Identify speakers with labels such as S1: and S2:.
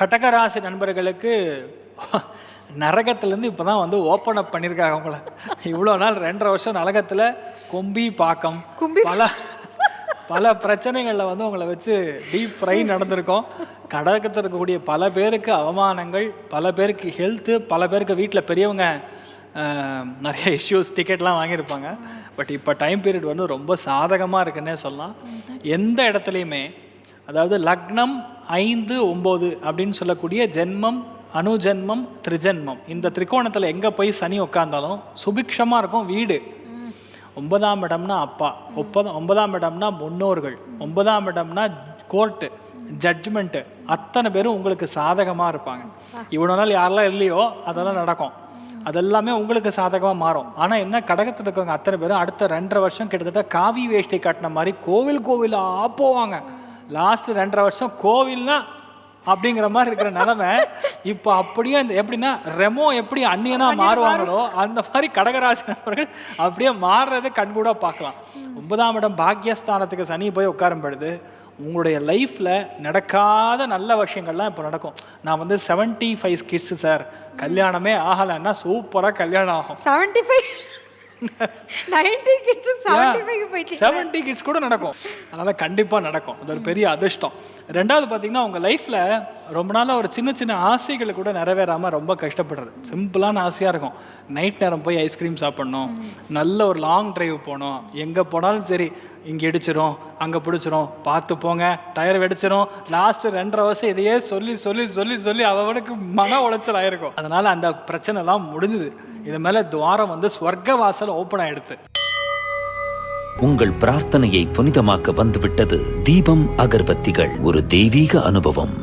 S1: கடகராசி நண்பர்களுக்கு நரகத்துலேருந்து இப்போ தான் வந்து ஓப்பன் அப் பண்ணியிருக்காங்க அவங்கள இவ்வளோ நாள் ரெண்டரை வருஷம் நரகத்தில் கொம்பி பாக்கம். பல பல பிரச்சனைகளில் வந்து உங்களை வச்சு டீப் ஃப்ரை நடந்திருக்கோம். கடகத்தில் இருக்கக்கூடிய பல பேருக்கு அவமானங்கள் பல பேருக்கு ஹெல்த்து பல பேருக்கு வீட்டில் பெரியவங்க நிறைய இஷ்யூஸ் டிக்கெட்லாம் வாங்கியிருப்பாங்க. பட் இப்போ டைம் பீரியட் வந்து ரொம்ப சாதகமாக இருக்குன்னே சொல்லலாம். எந்த இடத்துலையுமே அதாவது லக்னம் ஐந்து ஒம்பது அப்படின்னு சொல்லக்கூடிய ஜென்மம் அணுஜென்மம் திரிஜென்மம். இந்த திரிகோணத்தில் எங்கே போய் சனி உட்காந்தாலும் சுபிக்ஷமாக இருக்கும் வீடு. ஒன்பதாம் இடம்னா அப்பா ஒப்பதாம் ஒன்பதாம் இடம்னா முன்னோர்கள் ஒன்பதாம் இடம்னா கோர்ட்டு ஜட்ஜ்மெண்ட்டு. அத்தனை பேரும் உங்களுக்கு சாதகமாக இருப்பாங்க. இவ்வளோ நாள் யாரெல்லாம் இல்லையோ அதெல்லாம் நடக்கும். அதெல்லாமே உங்களுக்கு சாதகமாக மாறும். ஆனால் என்ன கடகத்தில் இருக்கவங்க அத்தனை பேரும் அடுத்த ரெண்டரை வருஷம் கிட்டத்தட்ட காவி வேஷ்டி கட்டின மாதிரி கோவில் கோவிலாக போவாங்க. லாஸ்ட் ரெண்டரை வருஷம் கோவில்னா அப்படிங்கிற மாதிரி இருக்கிற நிலமை இப்போ அப்படியே இந்த எப்படின்னா ரெமோ எப்படி அந்நியனா மாறுவாங்களோ அந்த மாதிரி கடகராசி நண்பர்கள் அப்படியே மாறுறதை கண்கூட பார்க்கலாம். ஒன்பதாம் இடம் பாக்கியஸ்தானத்துக்கு சனி போய் உட்காரும் பொழுது உங்களுடைய லைஃப்பில் நடக்காத நல்ல விஷயங்கள்லாம் இப்போ நடக்கும். நான் வந்து செவன்ட்டி ஃபைவ் கிட்ஸு சார் கல்யாணமே ஆகலைன்னா சூப்பராக கல்யாணம் ஆகும்.
S2: Seventy five ninety kids seventy five போயிட்டு
S1: கிட்ஸ் கூட நடக்கும். அதனால கண்டிப்பா நடக்கும். அது ஒரு பெரிய அதிர்ஷ்டம். ரெண்டாவது பார்த்தீங்கன்னா உங்க லைஃப்ல ரொம்ப நாளா ஒரு சின்ன சின்ன ஆசைகள் கூட நிறைவேறாம ரொம்ப கஷ்டப்படுறது. சிம்பிளான ஆசையா இருக்கும். நைட் நேரம் போய் ஐஸ்கிரீம் சாப்பிடணும். நல்ல ஒரு லாங் டிரைவ் போகணும். எங்க போனாலும் சரி இங்க இடிச்சிரும் அங்க பிடிச்சிரும். பார்த்து போங்க. டயர் வெடிச்சிரும். லாஸ்ட் ரெண்டரை வருஷம் இதையே சொல்லி சொல்லி சொல்லி சொல்லி அவனுக்கு மன உளைச்சல் ஆயிருக்கும். அதனால அந்த பிரச்சனை எல்லாம் முடிஞ்சுது. இது மேல துவாரம் வந்து ஸ்வர்க்க வாசல் ஓப்பன் ஆயிடுது
S3: உங்கள் பிரார்த்தனையை புனிதமாக்க வந்துவிட்டது தீபம் அகர்பத்திகள் ஒரு தெய்வீக அனுபவம்.